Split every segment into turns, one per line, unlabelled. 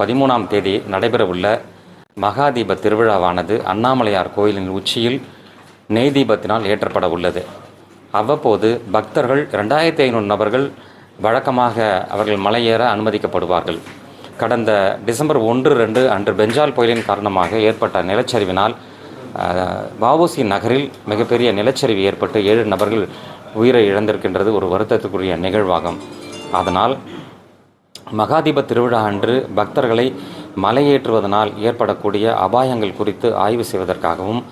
பதிமூணாம் தேதி நடைபெறவுள்ள மகாதீப திருவிழாவானது அண்ணாமலையார் கோயிலின் உச்சியில் நெய் தீபத்தினால் ஏற்றப்பட உள்ளது அவ்வப்போது பக்தர்கள் ரெண்டாயிரத்தி ஐநூறு நபர்கள் வழக்கமாக அவர்கள் மலையேற அனுமதிக்கப்படுவார்கள். கடந்த டிசம்பர் ஒன்று ரெண்டு அன்று பெஞ்சால் புயலின் காரணமாக ஏற்பட்ட நிலச்சரிவினால் வாவோசி நகரில் மிகப்பெரிய நிலச்சரிவு ஏற்பட்டு ஏழு நபர்கள் உயிரை இழந்திருக்கின்றது ஒரு வருத்தத்துக்குரிய நிகழ்வாகும். அதனால் மகாதீப திருவிழா அன்று பக்தர்களை மலையேற்றுவதனால் ஏற்படக்கூடிய அபாயங்கள் குறித்து ஆய்வு செய்வதற்காகவும்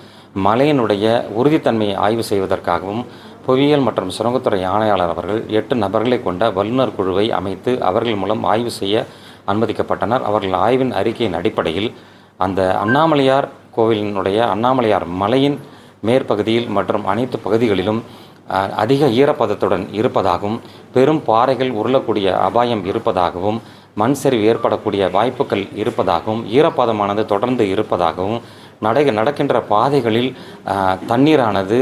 மலையினுடைய உறுதித்தன்மையை ஆய்வு செய்வதற்காகவும் புவியியல் மற்றும் சுரங்கத்துறை ஆணையாளர் அவர்கள் எட்டு நபர்களை கொண்ட வல்லுநர் குழுவை அமைத்து அவர்கள் மூலம் ஆய்வு செய்ய அனுமதிக்கப்பட்டனர். அவர்கள் ஆய்வின் அறிக்கையின் அடிப்படையில் அந்த அண்ணாமலையார் கோவிலினுடைய அண்ணாமலையார் மலையின் மேற்பகுதியில் மற்றும் அனைத்து பகுதிகளிலும் அதிக ஈரப்பதத்துடன் இருப்பதாகவும் பெரும் பாறைகள் உருளக்கூடிய அபாயம் இருப்பதாகவும் மண் சரிவு ஏற்படக்கூடிய வாய்ப்புகள் இருப்பதாகவும் ஈரப்பதமானது தொடர்ந்து இருப்பதாகவும் நடை நடக்கின்ற பாதைகளில் தண்ணீரானது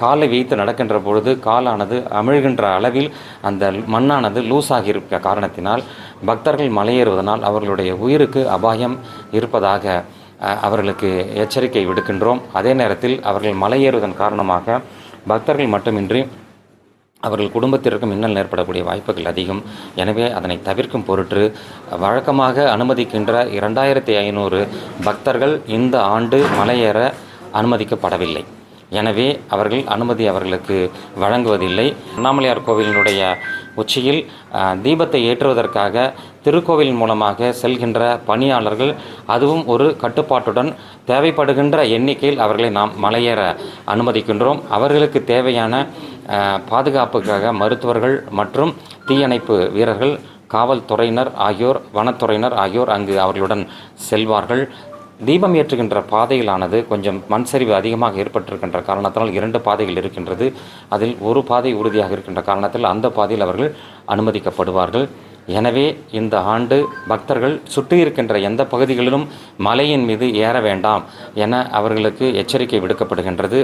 காலை வைத்து நடக்கின்ற பொழுது காலானது அமிழ்கின்ற அளவில் அந்த மண்ணானது லூஸாகி இருக்க காரணத்தினால் பக்தர்கள் மலையேறுவதனால் அவர்களுடைய உயிருக்கு அபாயம் இருப்பதாக அவர்களுக்கு எச்சரிக்கை விடுக்கின்றோம். அதே நேரத்தில் அவர்கள் மலையேறுவதன் காரணமாக பக்தர்கள் மட்டுமின்றி அவர்கள் குடும்பத்திற்கும் இன்னல் ஏற்படக்கூடிய வாய்ப்புகள் அதிகம். எனவே அதனை தவிர்க்கும் பொருட்டு வழக்கமாக அனுமதிக்கின்ற இரண்டாயிரத்தி ஐநூறு பக்தர்கள் இந்த ஆண்டு மலையேற அனுமதிக்கப்படவில்லை. எனவே அவர்கள் அனுமதி அவர்களுக்கு வழங்குவதில்லை. அண்ணாமலையார் கோவிலினுடைய உச்சியில் தீபத்தை ஏற்றுவதற்காக திருக்கோவில் மூலமாக செல்கின்ற பணியாளர்கள் அதுவும் ஒரு கட்டுப்பாட்டுடன் தேவைப்படுகின்ற எண்ணிக்கையில் அவர்களை நாம் மலையேற அனுமதிக்கின்றோம். அவர்களுக்கு தேவையான பாதுகாப்புக்காக மருத்துவர்கள் மற்றும் தீயணைப்பு வீரர்கள் காவல்துறையினர் ஆகியோர் வனத்துறையினர் ஆகியோர் அங்கு அவர்களுடன் செல்வார்கள். தீபம் ஏற்றுகின்ற பாதையிலானது கொஞ்சம் மண் சரிவு அதிகமாக ஏற்பட்டிருக்கின்ற காரணத்தினால் இரண்டு பாதைகள் இருக்கின்றது. அதில் ஒரு பாதை உறுதியாக இருக்கின்ற காரணத்தில் அந்த பாதையில் அவர்கள் அனுமதிக்கப்படுவார்கள். எனவே இந்த ஆண்டு பக்தர்கள் சுற்றி இருக்கின்ற எந்த பகுதிகளிலும் மலையின் மீது ஏற வேண்டாம் என அவர்களுக்கு எச்சரிக்கை விடுக்கப்படுகின்றது.